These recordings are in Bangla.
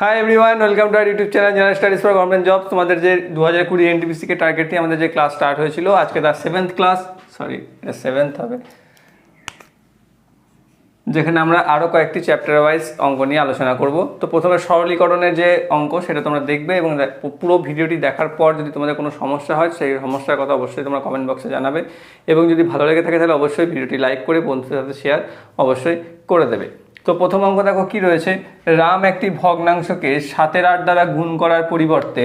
Hi everyone welcome to our YouTube channel general studies for government job তোমাদের যে দু হাজার কুড়ি এনটিপিসিকে টার্গেট নিয়ে আমাদের যে ক্লাস স্টার্ট হয়েছিল, আজকে তার সেভেন্থ ক্লাস সরি এটা সেভেন্থ হবে, যেখানে আমরা আরও কয়েকটি চ্যাপ্টার ওয়াইজ অঙ্ক নিয়ে আলোচনা করব। তো প্রথমে সরলীকরণের যে অঙ্ক, সেটা তোমরা দেখবে এবং পুরো ভিডিওটি দেখার পর যদি তোমাদের কোনো সমস্যা হয়, সেই সমস্যার কথা অবশ্যই তোমরা কমেন্ট বক্সে জানাবে। এবং যদি ভালো লেগে থাকে, তাহলে অবশ্যই ভিডিওটি লাইক করে বন্ধুদের সাথে শেয়ার অবশ্যই করে দেবে। তো প্রথম অঙ্ক দেখো কি রয়েছে? রাম একটি ভগ্নাংশকে সাতের আট দ্বারা গুণ করার পরিবর্তে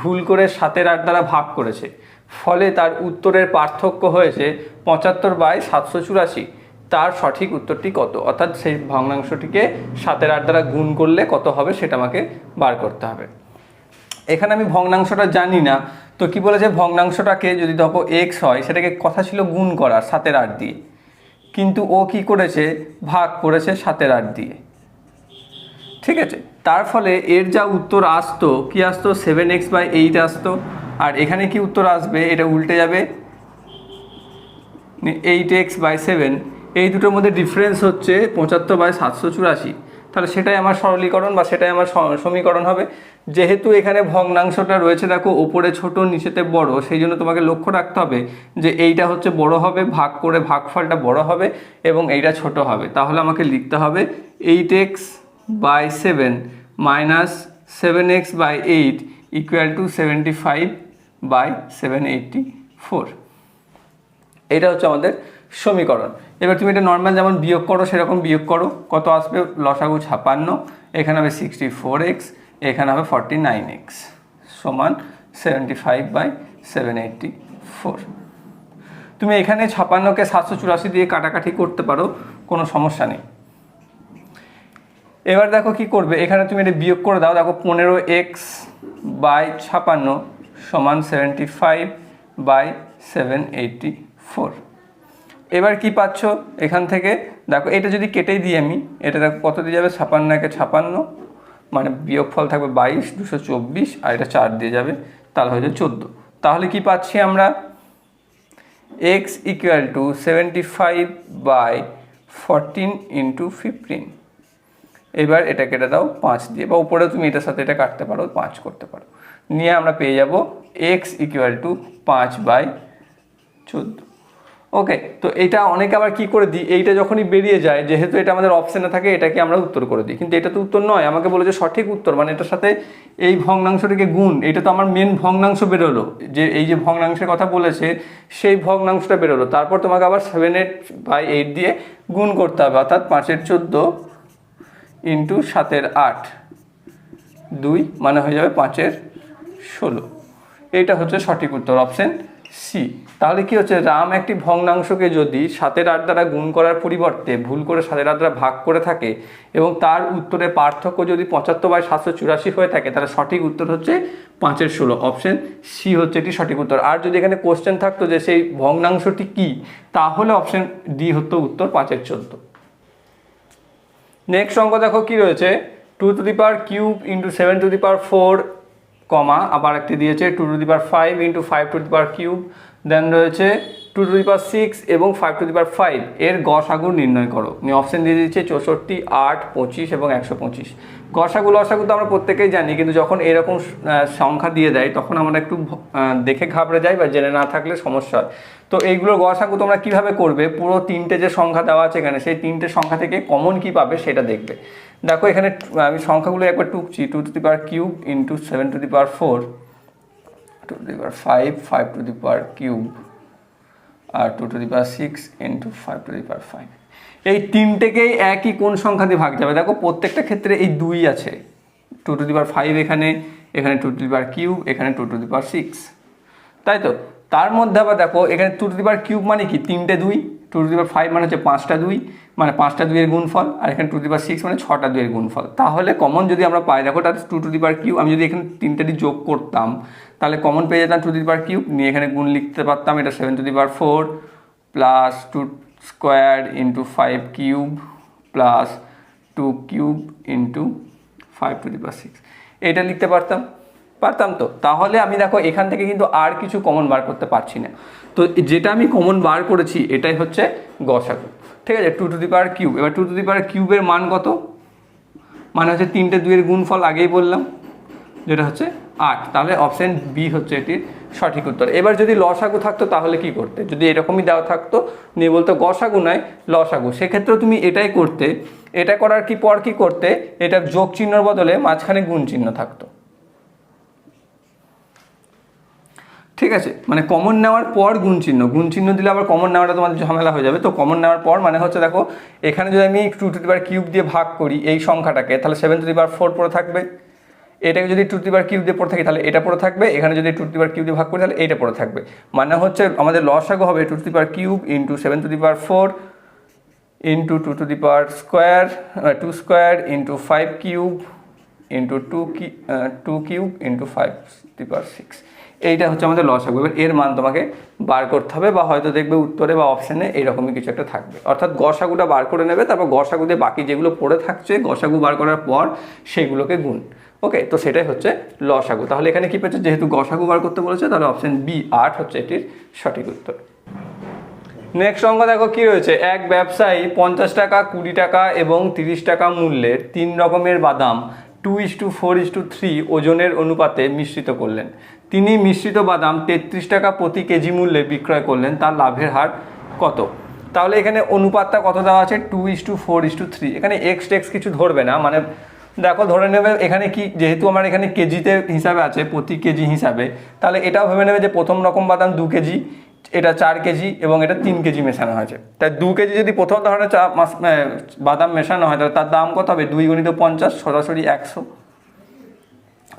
ভুল করে সাতের আট দ্বারা ভাগ করেছে। ফলে তার উত্তরের পার্থক্য হয়েছে পঁচাত্তর বাই সাতশো চুরাশি। তার সঠিক উত্তরটি কত? অর্থাৎ সেই ভগ্নাংশটিকে সাতের আট দ্বারা গুণ করলে কত হবে সেটা আমাকে বার করতে হবে। এখানে আমি ভগ্নাংশটা জানি না। তো কি বলেছে? ভগ্নাংশটাকে যদি দেখো এক্স হয়, সেটাকে কথা ছিল গুণ করার সাতের আট দিয়ে। কিন্তু ও কি করেছে? ভাগ করেছে সাতের আট দিয়ে। ঠিক আছে? তার ফলে এর যা উত্তর আসতো, কি আসতো? সেভেন এক্স বাই এইট আসতো। আর এখানে কি উত্তর আসবে? এটা উল্টে যাবে। এইট এক্স বাই সেভেন এই দুটোর মধ্যে ডিফারেন্স হচ্ছে পঁচাত্তর বাই সাতশো চুরাশি। তাহলে সেটাই আমার সরলীকরণ বা সেটাই আমার সমীকরণ হবে। যেহেতু এখানে ভগ্নাংশটা রয়েছে, দেখো, ওপরে ছোট, নিচেতে বড়, সেই জন্য তোমাকে লক্ষ্য রাখতে হবে যে এইটা হচ্ছে বড় হবে, ভাগ করে ভাগফলটা বড় হবে এবং এইটা ছোট হবে। তাহলে আমাকে লিখতে হবে eight x by seven minus seven x by eight equal to seventy five by seven eighty four এটা হচ্ছে আমাদের সমীকরণ। এবার তুমি এটা নর্মাল যেমন বিয়োগ করো, সেরকম বিয়োগ করো। কত আসবে? লসাগু ছাপান্ন, এখানে হবে সিক্সটি ফোর এক্স এখানে হবে ফর্টি নাইন এক্স সমান seventy five by seven eighty four তুমি এখানে ছাপান্নকে সাতশো চুরাশি দিয়ে কাটাকাটি করতে পারো, কোনো সমস্যা নেই। এবার দেখো কি করবে? এখানে তুমি এটা বিয়োগ করে দাও, দেখো পনেরো এক্স বাই ছাপান্ন সমান seventy five by seven eighty four এবার কি পাচ্ছ এখান থেকে? দেখো, এটা যদি কেটেই দিই আমি, এটা দেখো কত দিয়ে যাবে? ছাপান্ন, একে ছাপান্ন মানে বিয়োগফল থাকবে বাইশ, দুশো চব্বিশ, আর এটা চার দিয়ে যাবে, তাহলে হয়ে যাবে চোদ্দ। তাহলে কি পাচ্ছি আমরা? X equal to seventy five by fourteen into fifteen এবার এটা কেটে দাও, পাঁচ দিয়ে, বা উপরে তুমি এটার সাথে এটা কাটতে পারো, পাঁচ করতে পারো। নিয়ে আমরা পেয়ে যাব এক্স ইকুয়াল টু পাঁচ বাই চোদ্দ। ওকে তো এটা অনেকে আবার কি করে দিই? এইটা যখনই বেরিয়ে যায়, যেহেতু এটা আমাদের অপশানে থাকে, এটাকে আমরা উত্তর করে দিই। কিন্তু এটা তো উত্তর নয়। আমাকে বলে যে সঠিক উত্তর মানে এটার সাথে এই ভগ্নাংশটিকে গুণ। এটা তো আমার মেন ভগ্নাংশ বেরোলো। যে এই যে ভগ্নাংশের কথা বলেছে, সেই ভগ্নাংশটা বেরোলো। তারপর তোমাকে আবার সেভেন এইট বাই এইট দিয়ে গুণ করতে হবে। অর্থাৎ পাঁচের চোদ্দ ইন্টু সাতের আট। দুই মানে হয়ে যাবে পাঁচের ষোলো। এইটা হচ্ছে সঠিক উত্তর অপশন সি। তাহলে কি হচ্ছে? রাম একটি ভগ্নাংশকে যদি সাতের আট দ্বারা গুণ করার পরিবর্তে ভুল করে সাতের আট দ্বারা ভাগ করে থাকে এবং তার উত্তরের পার্থক্য যদি পঁচাত্তর বাই সাতশো চুরাশি হয়ে থাকে, তাহলে সঠিক উত্তর হচ্ছে পাঁচের ষোলো। অপশন সি হচ্ছে এটি সঠিক উত্তর। আর যদি এখানে কোশ্চেন থাকতো যে সেই ভগ্নাংশটি কি, তাহলে অপশন ডি হতো উত্তর পাঁচের চোদ্দ। নেক্সট অঙ্ক দেখো কি রয়েছে? Two to the power cube into seven to the power four comma, আবার একটি দিয়েছে two to the five into five to the power cube then রয়েছে টু টু দি সিক্স এবং ফাইভ টু দি ফাইভ এর গসাগু নির্ণয় করো। অপশন দিয়ে দিচ্ছে চৌষট্টি, আট, পঁচিশ এবং একশো পঁচিশ। গসাগু লসাগু তো আমরা প্রত্যেকেই জানি, কিন্তু যখন এরকম সংখ্যা দিয়ে দেয়, তখন আমরা একটু দেখে ঘাবড়ে যাই বা জেনে না থাকলে সমস্যা হয়। তো এইগুলোর গসাগু তোমরা কীভাবে করবে? পুরো তিনটে যে সংখ্যা দেওয়া আছে এখানে, সেই তিনটে সংখ্যা থেকে কমন কি পাবে সেটা দেখবে। দেখো এখানে আমি সংখ্যাগুলো একবার টুকছি two to the power cube into seven to the power four two to the power five five to the power cube R two to the power six into five to the power five এই তিনটেকেই একই কোন সংখ্যা দিয়ে ভাগ যাবে দেখো প্রত্যেকটা ক্ষেত্রে এই দুই আছে two to the power five এখানে এখানে two to the power cube এখানে two to the power six তাই তো তার মধ্যে আবার দেখো এখানে two to the power cube মানে কি তিনটে দুই two to the power five মানে হচ্ছে পাঁচটা দুই মানে পাঁচটা দুইয়ের গুণফল আর এখানে টু টু পাওয়ার সিক্স মানে ছটা দুইয়ের গুণফল। তাহলে কমন যদি আমরা পাই, দেখো তাহলে two to the power cube আমি যদি এখানে তিনটেটি যোগ করতাম, তাহলে কমন পেয়ে যেতাম টু টু পাওয়ার কিউব নিয়ে এখানে গুণ লিখতে পারতাম, এটা seven to the power four plus two square into five cube plus two cube into five to the power six এটা লিখতে পারতাম পারতাম তো। তাহলে আমি দেখো এখান থেকে কিন্তু আর কিছু কমন বার করতে পারছি না। তো যেটা আমি কমন বার করেছি, এটাই হচ্ছে গসাগু। ঠিক আছে two to the power cube এবার টু টু দি পাওয়ার কিউবের মান কত? মানে হচ্ছে তিনটে দুইয়ের গুণফল আগেই বললাম, যেটা হচ্ছে আট। তাহলে অপশান বি হচ্ছে এটির সঠিক উত্তর। এবার যদি লসাগু থাকতো তাহলে কি করতে? যদি এরকমই দেওয়া থাকতো, নিয়ে বলতো গসাগু নয়, লসাগু। সেক্ষেত্রেও তুমি এটাই করতে। এটা করার কি পর কি করতে? এটা যোগ চিহ্নর বদলে মাঝখানে গুণ চিহ্ন থাকতো। ঠিক আছে? মানে কমন নেওয়ার পর গুণ চিহ্ন। গুণ চিহ্ন দিলে আবার কমন নেওয়াটা তোমাদের ঝামেলা হয়ে যাবে। তো কমন নেওয়ার পর মানে হচ্ছে দেখো, এখানে যদি আমি টু টু দিবার কিউব দিয়ে ভাগ করি এই সংখ্যাটাকে, তাহলে সেভেন টু দিবার ফোর পড়ে থাকবে। এটাকে যদি টু দিবার কিউব দিয়ে পড়ে থাকি, তাহলে এটা পড়ে থাকবে। এখানে যদি টু দিবার কিউব দিয়ে ভাগ করি, তাহলে এটা পড়ে থাকবে। মানে হচ্ছে আমাদের লসাগু হবে two the power cube into seven to the power four into two to the square two square into five cube into two কি two cube into five the power six এইটা হচ্ছে আমাদের লস হবে। এবার এর মান তোমাকে বার করতে হবে বা হয়তো দেখবে উত্তরে বা অপশানে এইরকমই কিছু একটা থাকবে। অর্থাৎ গসাগুটা বার করে নেবে, তারপর গসাগু দিয়ে বাকি যেগুলো পড়ে থাকছে, গসাগু বার করার পর সেগুলোকে গুণ। ওকে তো সেটাই হচ্ছে লসাগু। তাহলে এখানে কি পেয়েছে? যেহেতু গসাগু বার করতে বলেছে, তাহলে অপশান বি আট হচ্ছে এটির সঠিক উত্তর। নেক্সট অঙ্ক দেখো কি রয়েছে? এক ব্যবসায়ী পঞ্চাশ টাকা, কুড়ি টাকা এবং তিরিশ টাকা মূল্যের তিন রকমের বাদাম two is to four is to three ওজনের অনুপাতে মিশ্রিত করলেন। তিনি মিশ্রিত বাদাম তেত্রিশ টাকা প্রতি কেজি মূল্যে বিক্রয় করলেন, তার লাভের হার কত? তাহলে এখানে অনুপাতটা কত দেওয়া আছে? Two is to four is to three. এখানে এক্স টেক্স কিছু ধরবে না মানে দেখো ধরে নেবে এখানে কি, যেহেতু আমার এখানে কেজিতে হিসাবে আছে, প্রতি কেজি হিসাবে, তাহলে এটাও ভেবে নেবে যে প্রথম রকম বাদাম দু কেজি, এটা চার কেজি এবং এটা তিন কেজি মেশানো হয়েছে। তাই দু কেজি যদি প্রথম ধরনের চা বাদাম মেশানো হয়, তাহলে তার দাম কত হবে? দুই গণিত পঞ্চাশ, সরাসরি একশো।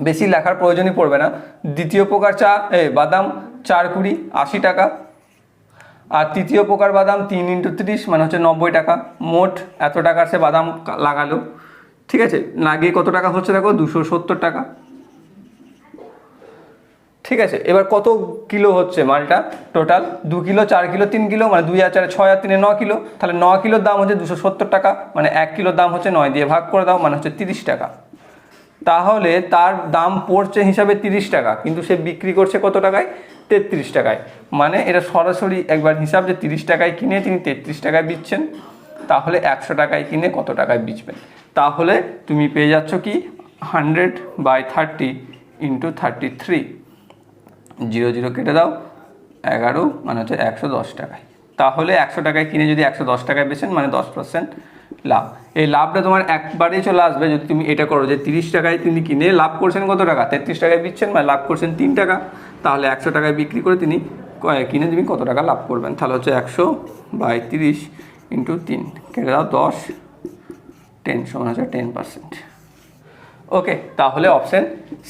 বেশি লেখার প্রয়োজনই পড়বে না। দ্বিতীয় প্রকার চা, এ, বাদাম চার কুড়ি, আশি টাকা। আর তৃতীয় প্রকার বাদাম তিন ইন্টু তিরিশ মানে হচ্ছে নব্বই টাকা। মোট এত টাকার সে বাদাম লাগালো। ঠিক আছে? লাগিয়ে কত টাকা হচ্ছে দেখো? দুশো সত্তর টাকা। ঠিক আছে? এবার কত কিলো হচ্ছে মালটা টোটাল? দু কিলো, চার কিলো, তিন কিলো মানে দুই আর চারে ছয় আর তিনে ন কিলো। তাহলে ন কিলোর দাম হচ্ছে দুশো সত্তর টাকা মানে এক কিলোর দাম হচ্ছে নয় দিয়ে ভাগ করে দাও মানে হচ্ছে তিরিশ টাকা। তাহলে তার দাম পড়ছে হিসাবে তিরিশ টাকা, কিন্তু সে বিক্রি করছে কত টাকায়? তেত্রিশ টাকায়। মানে এটা সরাসরি একবার হিসাব যে তিরিশ টাকায় কিনে তিনি তেত্রিশ টাকায় বিচ্ছেন, তাহলে একশো টাকায় কিনে কত টাকায় বিচবেন? তাহলে তুমি পেয়ে যাচ্ছ কি? Hundred by thirty into thirty three. Zero zero কেটে দাও, এগারো মানে হচ্ছে একশো দশ টাকায়। তাহলে একশো টাকায় কিনে যদি একশো দশ টাকায় বেছেন মানে দশ পার্সেন্ট লাভ। এই লাভটা তোমার একবারেই চলে আসবে যদি তুমি এটা করো যে তিরিশ টাকায় তিনি কিনে লাভ করছেন কত টাকা? তেত্রিশ টাকায় বিচ্ছেন মানে লাভ করছেন তিন টাকা। তাহলে একশো টাকায় বিক্রি করে তিনি কিনে তুমি কত টাকা লাভ করবেন? তাহলে হচ্ছে একশো বাই তিরিশ ইন্টু তিন। কেটে দাও দশ, টেন সমান হচ্ছে টেন পার্সেন্ট। ওকে, তাহলে অপশন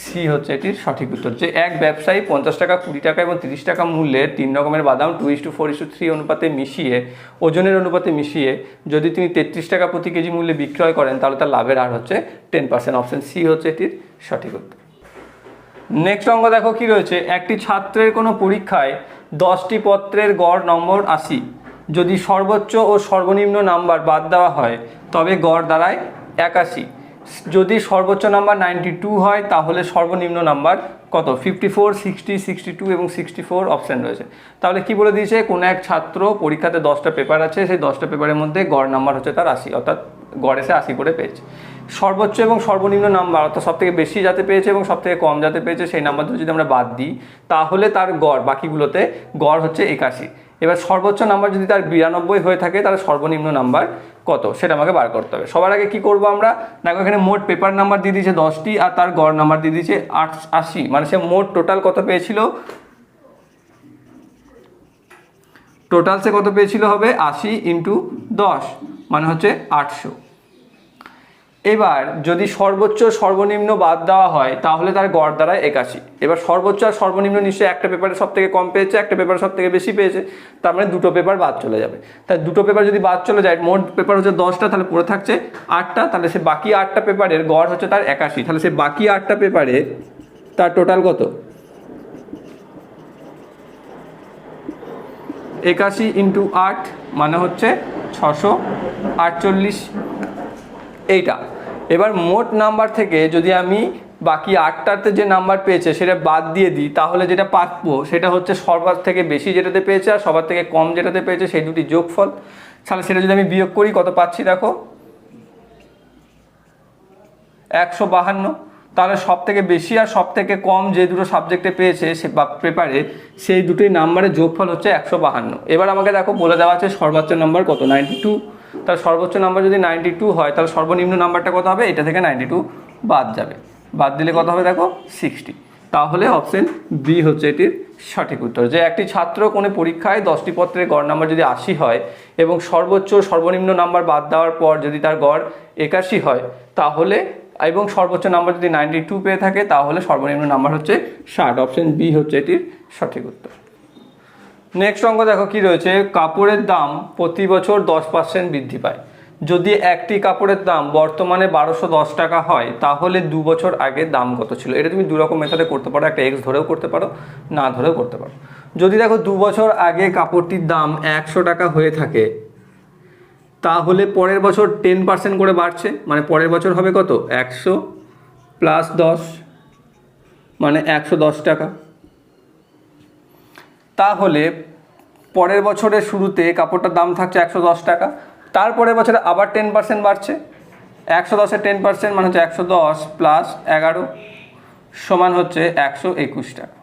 সি হচ্ছে এটির সঠিক উত্তর, যে এক ব্যবসায়ী পঞ্চাশ টাকা, কুড়ি টাকা এবং তিরিশ টাকা মূল্যের তিন রকমের বাদাম two is to four is to three অনুপাতে মিশিয়ে, ওজনের অনুপাতে মিশিয়ে যদি তিনি তেত্রিশ টাকা প্রতি কেজি মূল্যে বিক্রয় করেন, তাহলে তার লাভের হার হচ্ছে টেন পার্সেন্ট অপশন সি হচ্ছে এটির সঠিক উত্তর। নেক্সট অঙ্ক দেখো কি রয়েছে? একটি ছাত্রের কোনো পরীক্ষায় দশটি পত্রের গড় নম্বর আশি। যদি সর্বোচ্চ ও সর্বনিম্ন নাম্বার বাদ দেওয়া হয়, তবে গড় দাঁড়ায় একাশি। যদি সর্বোচ্চ নাম্বার নাইনটি টু হয়, তাহলে সর্বনিম্ন নাম্বার কত? Fifty four, sixty sixty two এবং সিক্সটি ফোর অপশান রয়েছে। তাহলে কি বলে দিয়েছে? কোনো এক ছাত্র পরীক্ষাতে দশটা পেপার আছে, সেই দশটা পেপারের মধ্যে গড় নাম্বার হচ্ছে তার আশি, অর্থাৎ গড় এসে আশি করে পেয়েছে। সর্বোচ্চ এবং সর্বনিম্ন নাম্বার অর্থাৎ সবথেকে বেশি যাতে পেয়েছে এবং সব থেকে কম যাতে পেয়েছে, সেই নাম্বারগুলো যদি আমরা বাদ দিই, তাহলে তার গড়, বাকিগুলোতে গড় হচ্ছে একাশি। এবার সর্বোচ্চ নাম্বার যদি তার বিরানব্বই হয়ে থাকে, তাহলে সর্বনিম্ন নাম্বার কত? সেটা আমাকে বার করতে হবে। সবার আগে কি করব আমরা? দেখো এখানে মোট পেপার নাম্বার দিয়ে দিয়েছে দশটি আর তার গড় নাম্বার দিয়ে দিয়েছে আট, আশি। মানে সে মোট টোটাল কত পেয়েছিল? টোটাল সে কত পেয়েছিল হবে? আশি ইন্টু দশ। মানে হচ্ছে আটশো। এবার যদি সর্বোচ্চ সর্বনিম্ন বাদ দেওয়া হয়, তাহলে তার গড় দ্বারায় একাশি। এবার সর্বোচ্চ আর সর্বনিম্ন নিশ্চয়ই একটা পেপারে সব থেকে কম পেয়েছে, একটা পেপারে সব থেকে বেশি পেয়েছে, তার মানে দুটো পেপার বাদ চলে যাবে। তাই দুটো পেপার যদি বাদ চলে যায়, মোট পেপার হচ্ছে দশটা, তাহলে পড়ে থাকছে আটটা, তাহলে সে বাকি আটটা পেপারের গড় হচ্ছে তার একাশি। তাহলে সে বাকি আটটা পেপারে তার টোটাল কত? একাশি ইন্টু আট মানে হচ্ছে ছশো আটচল্লিশ। এইটা। এবার মোট নাম্বার থেকে যদি আমি বাকি আটটাতে যে নাম্বার পেয়েছে সেটা বাদ দিয়ে দিই, তাহলে যেটা পাবো সেটা হচ্ছে সবার থেকে বেশি যেটাতে পেয়েছে আর সবার থেকে কম যেটাতে পেয়েছে সেই দুটি যোগফল। তাহলে সেটা যদি আমি বিয়োগ করি, কত পাচ্ছি দেখো? একশো বাহান্ন। তাহলে সব থেকে বেশি আর সব থেকে কম যে দুটো সাবজেক্টে পেয়েছে সে বা পেপারে সেই দুটোই নাম্বারের যোগফল হচ্ছে একশো বাহান্ন। এবার আমাকে দেখো বলে দেওয়া আছে সর্বোচ্চ নাম্বার কত? নাইনটি টু তার সর্বোচ্চ নাম্বার যদি নাইনটি টু হয়, তাহলে সর্বনিম্ন নাম্বারটা কত হবে? এটা থেকে নাইনটি টু বাদ যাবে। বাদ দিলে কত হবে দেখো? সিক্সটি তাহলে অপশন বি হচ্ছে এটির সঠিক উত্তর। যে একটি ছাত্র কোনো পরীক্ষায় দশটি পত্রের গড় নাম্বার যদি আশি হয় এবং সর্বোচ্চ সর্বনিম্ন নাম্বার বাদ দেওয়ার পর যদি তার গড় একাশি হয়, তাহলে এবং সর্বোচ্চ নাম্বার যদি নাইনটি টু পেয়ে থাকে, তাহলে সর্বনিম্ন নাম্বার হচ্ছে ষাট। অপশন বি হচ্ছে এটির সঠিক উত্তর। নেক্সট অঙ্ক দেখো কি রয়েছে? কাপড়ের দাম প্রতি বছর দশ পার্সেন্ট বৃদ্ধি পায়। যদি একটি কাপড়ের দাম বর্তমানে বারোশো দশ টাকা হয়, তাহলে দু বছর আগে দাম কত ছিল? এটা তুমি দু রকম মেথডে করতে পারো, একটা এক্স ধরেও করতে পারো, না ধরেও করতে পারো। যদি দেখো দু বছর আগে কাপড়টির দাম একশো টাকা হয়ে থাকে, তাহলে পরের বছর টেন পার্সেন্ট করে বাড়ছে মানে পরের বছর হবে কত? একশো প্লাস দশ মানে একশো দশ টাকা। তাহলে পরের বছরের শুরুতে কাপড়টার দাম থাকছে একশো দশ টাকা, তারপরের বছরে আবার টেন পার্সেন্ট বাড়ছে। একশো দশের টেন পার্সেন্ট মানে হচ্ছে একশো দশ প্লাস এগারো সমান হচ্ছে একশো একুশ টাকা।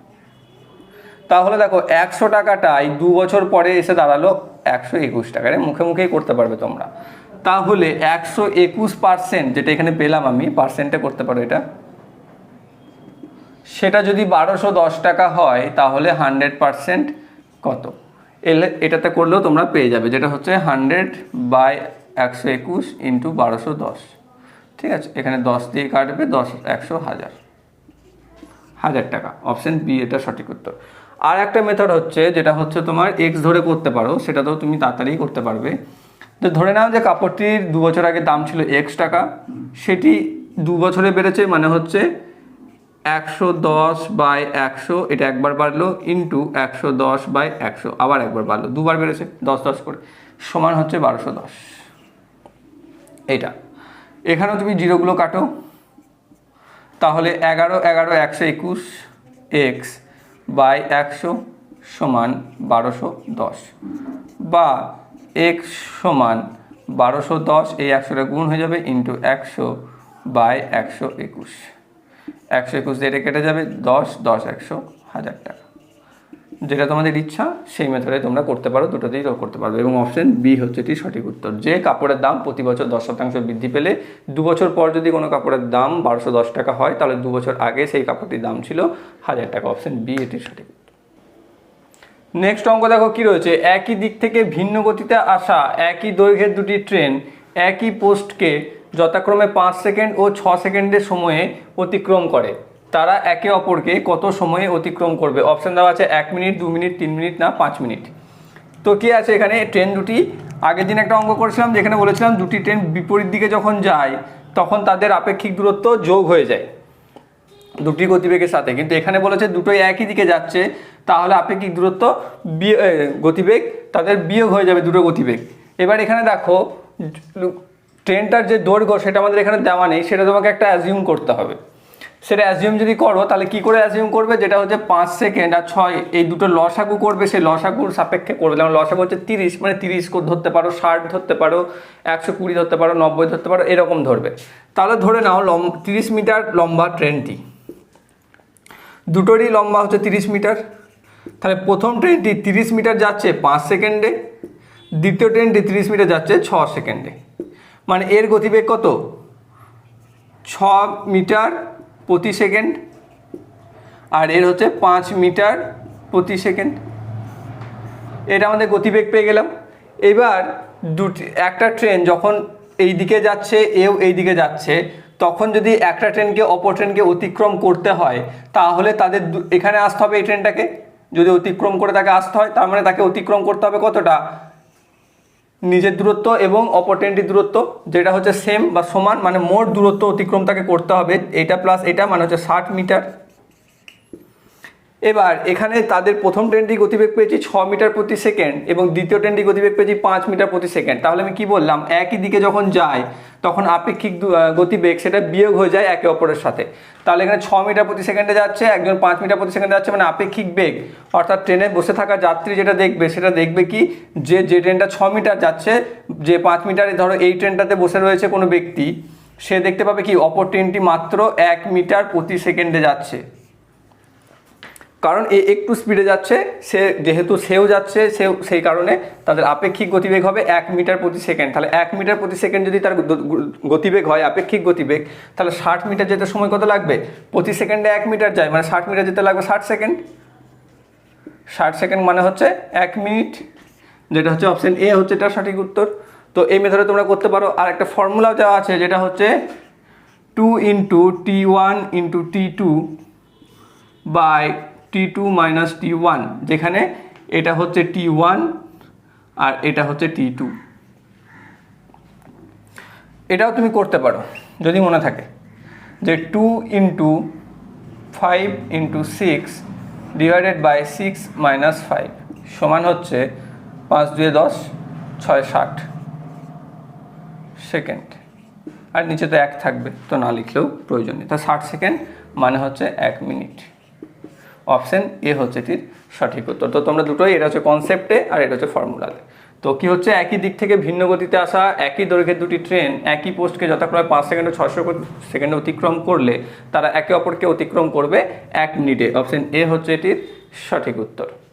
তাহলে দেখো একশো টাকাটাই দু বছর পরে এসে দাঁড়াল একশো একুশ টাকা। এটা মুখে মুখেই করতে পারবে তোমরা। তাহলে একশো একুশ পার্সেন্ট যেটা এখানে পেলাম আমি পার্সেন্টে করতে পারো এটা। সেটা যদি বারোশো দশ টাকা হয়, তাহলে হান্ড্রেড পার্সেন্ট কত? এলে এটাতে করলেও তোমরা পেয়ে যাবে, যেটা হচ্ছে হান্ড্রেড বাই একশো একুশ ইন্টু বারোশো দশ। ঠিক আছে? এখানে দশ দিয়ে কাটবে, দশ একশো হাজার। হাজার টাকা। অপশান বি, এটা সঠিক উত্তর। আর একটা মেথড হচ্ছে, যেটা হচ্ছে তোমার এক্স ধরে করতে পারো সেটা তো তুমি তাড়াতাড়ি করতে পারবে। তো ধরে নাও যে কাপড়টির দু বছর আগে দাম ছিল এক্স টাকা, সেটি দু বছরে বেড়েছে মানে হচ্ছে একশো দশ বাই একশো, এটা একবার বাড়লো ইন্টু একশো দশ বাই একশো, আবার একবার বাড়লো, দুবার বেড়েছে, দশ দশ করে, সমান হচ্ছে বারোশো দশ। এটা এখানেও তুমি জিরোগুলো কাটো, তাহলে এগারো এগারো, একশো একুশ, এক্স বাই একশো সমান বারোশো দশ, বা এক্স সমান বারোশো দশ, এই একশোটা গুণ হয়ে যাবে ইন্টু একশো বাই একশো একুশ। একশো একুশ দিয়ে এটা কেটে যাবে, দশ দশ, একশো, হাজার টাকা। যেটা তোমাদের ইচ্ছা, সেই মেথডে তোমরা করতে পারো, দুটোতেই করতে পারবে। এবং অপশন বি হচ্ছে এটি সঠিক উত্তর। যে কাপড়ের দাম প্রতি বছর দশ শতাংশ বৃদ্ধি পেলে, দু বছর পর যদি কোনো কাপড়ের দাম বারোশো দশ টাকা হয়, তাহলে দু বছর আগে সেই কাপড়টির দাম ছিল হাজার টাকা। অপশন বি এটি সঠিক নেক্সট অঙ্ক দেখো কি রয়েছে? একই দিক থেকে ভিন্ন গতিতে আসা, একই দৈর্ঘ্যের দুটি ট্রেন একই পোস্টকে যথাক্রমে পাঁচ সেকেন্ড ও ছ সেকেন্ডের সময়ে অতিক্রম করে। তারা একে অপরকে কত সময়ে অতিক্রম করবে? অপশন দেওয়া আছে এক মিনিট, দু মিনিট, তিন মিনিট না, পাঁচ মিনিট। তো কী আছে এখানে? ট্রেন দুটি, আগের দিন একটা অঙ্ক করেছিলাম যেখানে বলেছিলাম দুটি ট্রেন বিপরীত দিকে যখন যায়, তখন তাদের আপেক্ষিক দূরত্ব যোগ হয়ে যায়। দুটি গতিবেগের সাথে। কিন্তু এখানে বলেছে দুটোই একই দিকে যাচ্ছে, তাহলে আপেক্ষিক দূরত্ব গতিবেগ, তাদের বিয়োগ হয়ে যাবে দুটো গতিবেগ। এবার এখানে দেখো ট্রেনটার যে দৈর্ঘ্য সেটা আমাদের এখানে দেওয়া নেই, সেটা তোমাকে একটা অ্যাজিউম করতে হবে। সেটা অ্যাজিউম যদি করো, তাহলে কি করে অ্যাজিউম করবে? যেটা হচ্ছে পাঁচ সেকেন্ড আর ছয়, এই দুটো লসাগু করবে, সেই লসাগুর সাপেক্ষে করবে। যেমন লসাগু হচ্ছে তিরিশ মানে তিরিশ ধরতে পারো, ষাট ধরতে পারো, একশো কুড়ি ধরতে পারো, নব্বই ধরতে পারো, এরকম ধরবে। তাহলে ধরে নাও লম তিরিশ মিটার লম্বা ট্রেনটি। দুটোরই লম্বা হচ্ছে তিরিশ মিটার। তাহলে প্রথম ট্রেনটি তিরিশ মিটার যাচ্ছে পাঁচ সেকেন্ডে, দ্বিতীয় ট্রেনটি তিরিশ মিটার যাচ্ছে ছ সেকেন্ডে। মানে এর গতিবেগ কত? ছ মিটার প্রতি সেকেন্ড আর এর হচ্ছে পাঁচ মিটার প্রতি সেকেন্ড। এটা আমাদের গতিবেগ পেয়ে গেলাম। এবার দুটি, একটা ট্রেন যখন এই দিকে যাচ্ছে, এও এই দিকে যাচ্ছে, তখন যদি একটা ট্রেনকে অপর ট্রেনকে অতিক্রম করতে হয়, তাহলে তাদের এখানে আসতে হবে এই ট্রেনটাকে। যদি অতিক্রম করে তাকে আসতে হয়, তার মানে তাকে অতিক্রম করতে হবে কতটা? নিজের দূরত্ব এবং অপর দূরত্ব, যেটা হচ্ছে সেম বা সমান মানে মোট দূরত্ব অতিক্রম তাকে করতে হবে, এটা প্লাস এটা মানে হচ্ছে ষাট মিটার। এবার এখানে তাদের প্রথম ট্রেনটি গতিবেগ পেয়েছি ছ মিটার প্রতি সেকেন্ড এবং দ্বিতীয় ট্রেনটি গতিবেগ পেয়েছি পাঁচ মিটার প্রতি সেকেন্ড। তাহলে আমি কি বললাম? একই দিকে যখন যায় তখন আপেক্ষিক গতিবেগ সেটা বিয়োগ হয়ে যায় একে অপরের সাথে। তাহলে এখানে ছ মিটার প্রতি সেকেন্ডে যাচ্ছে, একজন পাঁচ মিটার প্রতি সেকেন্ডে যাচ্ছে মানে আপেক্ষিক বেগ। অর্থাৎ ট্রেনে বসে থাকা যাত্রী যেটা দেখবে, সেটা দেখবে কি? যে যে ট্রেনটা ছ মিটার যাচ্ছে, যে পাঁচ মিটারে, ধরো এই ট্রেনটাতে বসে রয়েছে কোনো ব্যক্তি, সে দেখতে পাবে কি? অপর ট্রেনটি মাত্র এক মিটার প্রতি সেকেন্ডে যাচ্ছে। কারণ এ একটু স্পিডে যাচ্ছে, সে যেহেতু সেও যাচ্ছে, সেও সেই কারণে তাদের আপেক্ষিক গতিবেগ হবে এক মিটার প্রতি সেকেন্ড। তাহলে এক মিটার প্রতি সেকেন্ড যদি তার গতিবেগ হয়, আপেক্ষিক গতিবেগ, তাহলে ষাট মিটার যেতে সময় কত লাগবে? প্রতি সেকেন্ডে এক মিটার যায় মানে ষাট মিটার যেতে লাগবে ষাট সেকেন্ড। ষাট সেকেন্ড মানে হচ্ছে এক মিনিট, যেটা হচ্ছে অপশান এ হচ্ছে এটার সঠিক উত্তর। তো এই মেথডে তোমরা করতে পারো। আর একটা ফর্মুলাও দেওয়া আছে, যেটা হচ্ছে two into t one into t two by t two minus t one যেখানে এটা হচ্ছে টি ওয়ান আর এটা হচ্ছে টি টু এটাও তুমি করতে পারো, যদি মনে থাকে। যে two into five into six divided by six minus five সমান হচ্ছে পাঁচ দুয়ে দশ, ছয় ষাট সেকেন্ড। আর নিচে তো এক থাকবে, তো না লিখলেও প্রয়োজন নেই। তা ষাট সেকেন্ড মানে হচ্ছে এক মিনিট। অপশন এ হচ্ছে এটির সঠিক উত্তর। তো তোমরা দুটোই, এটা হচ্ছে কনসেপ্টে আর এটা হচ্ছে ফর্মুলাতে তো। কি হচ্ছে? একই দিক থেকে ভিন্ন গতিতে আসা, একই দৈর্ঘ্যের দুটি ট্রেন একই পোস্টকে যথাক্রমে পাঁচ সেকেন্ড ছশো সেকেন্ডে অতিক্রম করলে তারা একে অপরকে অতিক্রম করবে এক মিনিটে অপশান এ হচ্ছে এটির সঠিক উত্তর।